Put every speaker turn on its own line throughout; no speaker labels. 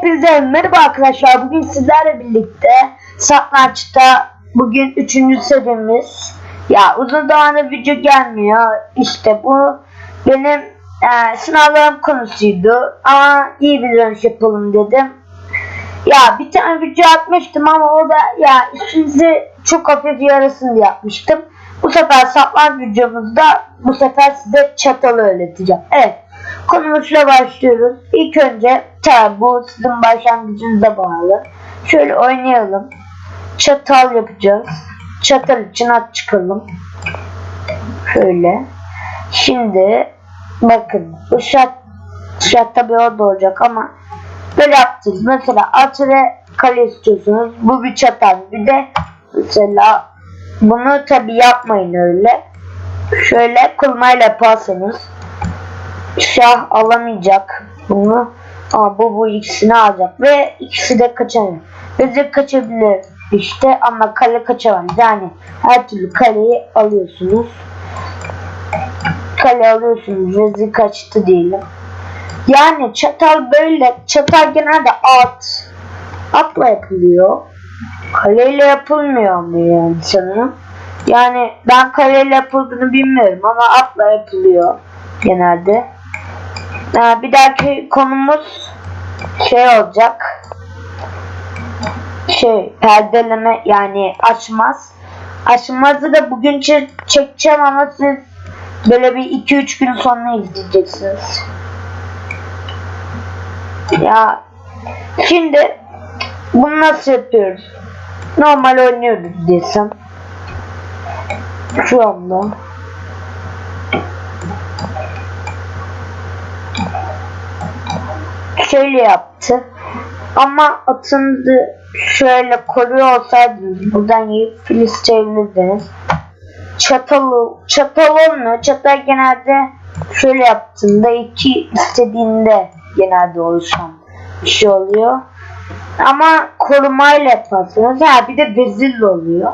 Hepinize merhaba arkadaşlar. Bugün sizlerle birlikte satrançta bugün 3. serimiz. Ya uzun zamandır video gelmiyor. İşte bu benim e, sınavlarım konusuydu. Ama iyi bir dönüş yapalım dedim. Ya bir tane video atmıştım ama o da ya işinizi çok hafif yarasın diye yapmıştım. Bu sefer satranç videomuzda bu sefer size çatalı öğreteceğim. Evet. Konumuzla başlıyoruz. İlk önce tabi bu sizin başlangıcınıza bağlı. Şöyle oynayalım. Çatal yapacağız. Çatal için at çıkalım. Şöyle. Şimdi bakın bu şat, şat tabi orada olacak ama böyle yaptınız. Mesela at ve kale istiyorsunuz. Bu bir çatal. Bir de mesela bunu tabi yapmayın öyle. Şöyle kurmayla yaparsanız şah alamayacak bunu. Ama bu bu ikisini alacak ve ikisi de kaçamıyor. Vezir kaçabilir işte ama kale kaçamaz. Yani her türlü kaleyi alıyorsunuz. Kale alıyorsunuz. Vezir kaçtı diyelim. Yani çatal böyle. Çatal genelde at. Atla yapılıyor. Kaleyle yapılmıyor mu yani sanırım. Yani ben kaleyle yapıldığını bilmiyorum ama atla yapılıyor genelde. Ee, bir dahaki konumuz şey olacak. Şey perdeleme yani açmaz. Açmazı da bugün çe- çekeceğim ama siz böyle bir 2-3 gün sonra izleyeceksiniz. Ya şimdi bunu nasıl yapıyoruz? Normal oynuyoruz desem. Şu anda. Şöyle yaptı. Ama atındı şöyle koruyor olsaydınız buradan yiyip filiz çevirirdiniz. Çatalı, çatal olmuyor. Çatal genelde şöyle yaptığında iki istediğinde genelde oluşan bir şey oluyor. Ama korumayla yaparsınız. Ha bir de vezirle oluyor.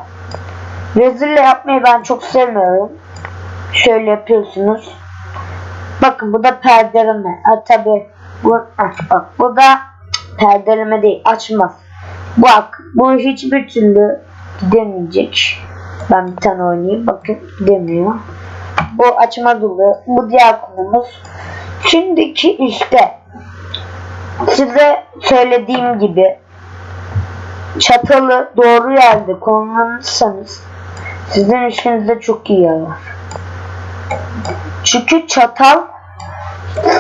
Vezirle yapmayı ben çok sevmiyorum. Şöyle yapıyorsunuz. Bakın bu da perdeleme. Ha tabi bu, ah, bak bu da perdeleme değil açmaz. Bak bu hiçbir türlü gidemeyecek. Ben bir tane oynayayım bakın gidemiyor. Bu açmaz oluyor. Bu diğer konumuz. Şimdiki işte size söylediğim gibi çatalı doğru yerde kullanırsanız sizin işinizde çok iyi yarar. Çünkü çatal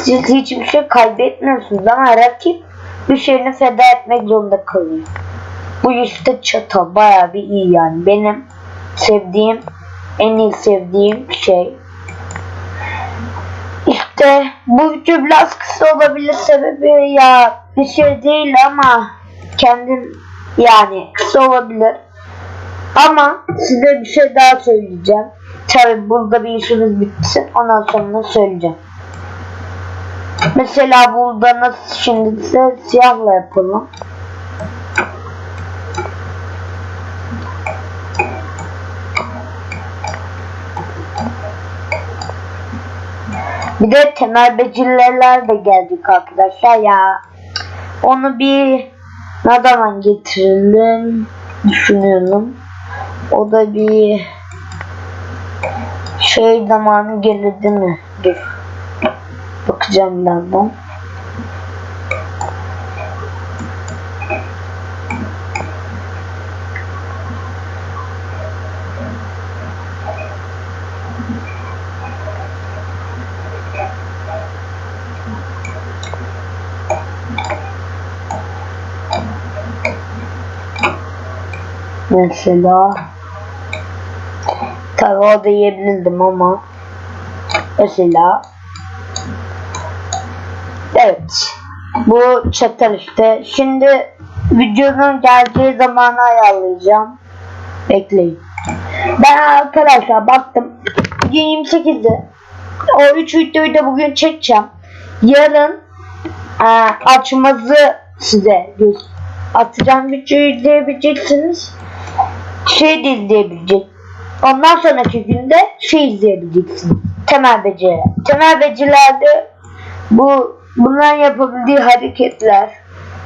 siz hiçbir şey kaybetmiyorsunuz ama rakip bir şeyini feda etmek zorunda kalıyor. Bu işte çatal baya bir iyi yani. Benim sevdiğim, en iyi sevdiğim şey. İşte bu video biraz kısa olabilir sebebi ya bir şey değil ama kendim yani kısa olabilir. Ama size bir şey daha söyleyeceğim. Tabi burada bir işimiz bitsin. Ondan sonra söyleyeceğim. Mesela burada nasıl şimdi siyahla yapalım. Bir de temel beceriler de gelecek arkadaşlar ya. Onu bir ne zaman getirelim düşünüyorum. O da bir şey zamanı gelir değil mi? Dur. Bakacağım birazdan. Mesela tabi orada yiyebilirdim ama mesela Evet. Bu çatal işte. Şimdi videonun geldiği zamanı ayarlayacağım. Bekleyin. Ben arkadaşlar baktım. Bugün 28'de. O 3 videoyu da bugün çekeceğim. Yarın e, açmazı size atacağım videoyu izleyebileceksiniz. Şey de izleyebilecek. Ondan sonraki günde şey izleyebileceksiniz. Temel beceri. Temel becerilerde bu bunların yapabildiği hareketler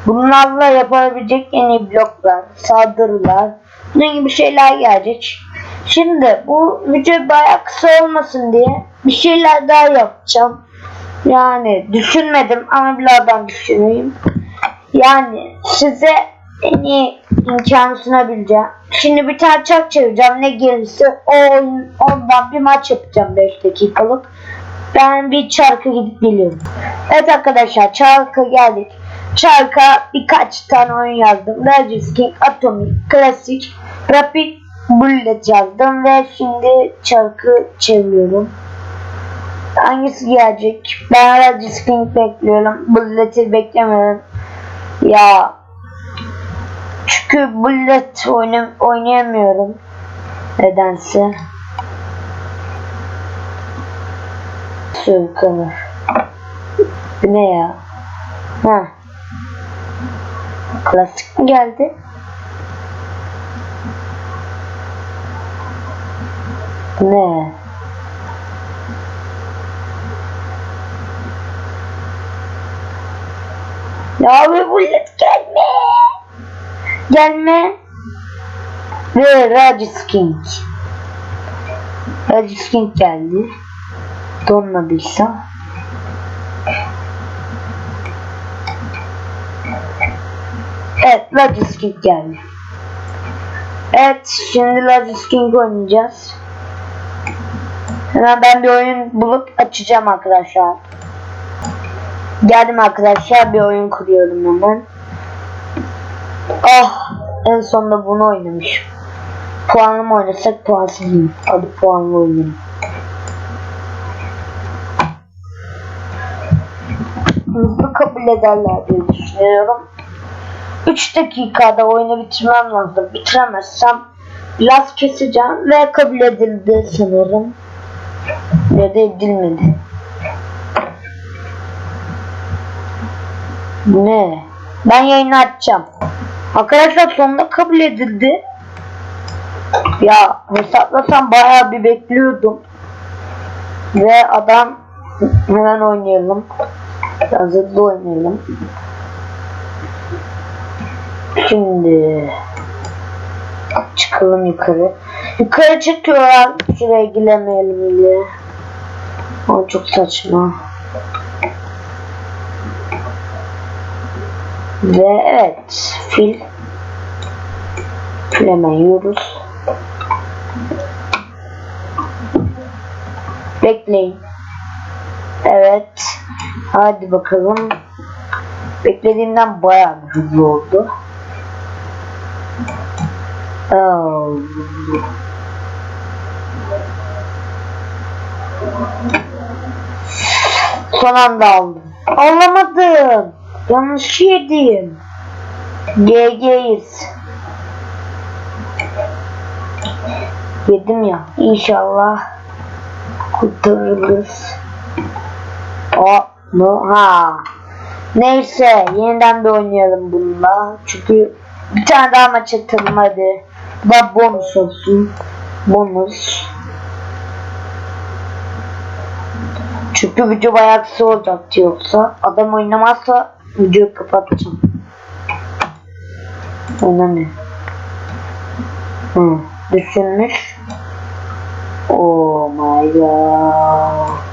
Bunlarla yapabilecek en iyi bloklar, saldırılar, bunun gibi şeyler gelecek. Şimdi bu video bayağı kısa olmasın diye bir şeyler daha yapacağım. Yani düşünmedim ama birazdan düşüneyim. Yani size en iyi imkanı sunabileceğim. Şimdi bir tane çark çevireceğim. Ne gelirse o ondan bir maç yapacağım 5 dakikalık. Ben bir çarka gidip geliyorum. Evet arkadaşlar çarka geldik. Çarka birkaç tane oyun yazdım. Legends King, Atomic, Classic, Rapid Bullet yazdım ve şimdi çarkı çeviriyorum. Hangisi gelecek? Ben Legends King bekliyorum. Bullet'i beklemiyorum. Ya çünkü bullet oynayamıyorum. Nedense. Sürkanır. Bu ne ya? Ha. Klasik mi geldi? Ne? Ya bir bullet gelme. Gelme. Ve Rajis King. Rajis King geldi. Donmadıysa. Evet Rajis King geldi. Evet şimdi Rajis King oynayacağız. Hemen ben bir oyun bulup açacağım arkadaşlar. Geldim arkadaşlar bir oyun kuruyorum hemen. Ah en sonunda bunu oynamışım. Puanlı mı oynasak puansız mı? Hadi puanlı oynayalım. Hızlı kabul ederler diye düşünüyorum. 3 dakikada oyunu bitirmem lazım. Bitiremezsem biraz keseceğim ve kabul edildi sanırım. Ya da edilmedi. Ne? Ben yayını açacağım. Arkadaşlar sonunda kabul edildi. Ya hesaplasam bayağı bir bekliyordum. Ve adam hemen oynayalım. Hızlı oynayalım. Şimdi çıkalım yukarı. Yukarı çıkıyorlar. Şuraya giremeyelim diye. O çok saçma. Ve evet fil fil hemen yiyoruz. Bekleyin. Evet. Hadi bakalım. Beklediğimden bayağı hızlı oldu. Oh. Son anda aldım. Alamadım. Yanlış yedim. GG'yiz. Yedim ya. İnşallah kurtarırız. O mu? Ha. Neyse yeniden bir oynayalım bununla. Çünkü bir tane daha maç atalım hadi. Da bonus olsun. Bonus. Çünkü video bayağı kısa olacaktı yoksa. Adam oynamazsa videoyu kapatacağım. Oynamıyor. Hı, düşünmüş. Oh my god.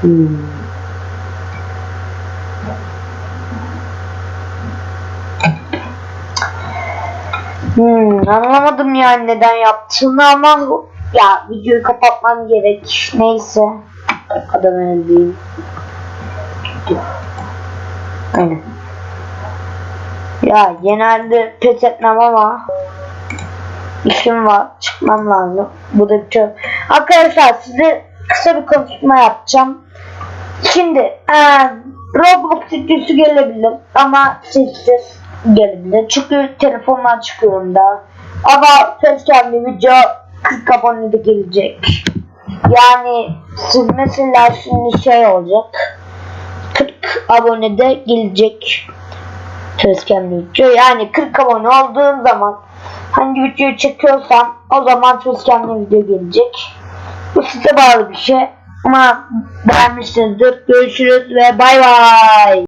Hmm. Hmm, anlamadım yani neden yaptığını ama ya videoyu kapatmam gerek. Neyse. Adam değil. Aynen. Ya genelde pes etmem ama işim var. Çıkmam lazım. Bu da çok. Arkadaşlar size kısa bir konuşma yapacağım. Şimdi e, Roblox videosu gelebilir ama sessiz gelebilir. Çünkü telefondan çıkıyorum da. Ama facecam'li video 40 abonede gelecek. Yani siz mesela şimdi şey olacak. 40 abonede gelecek facecam'li video. Yani 40 abone olduğum zaman hangi videoyu çekiyorsam o zaman facecam'li video gelecek. Bu size bağlı bir şey. Ama beğenmişsinizdir. Görüşürüz ve bay bay.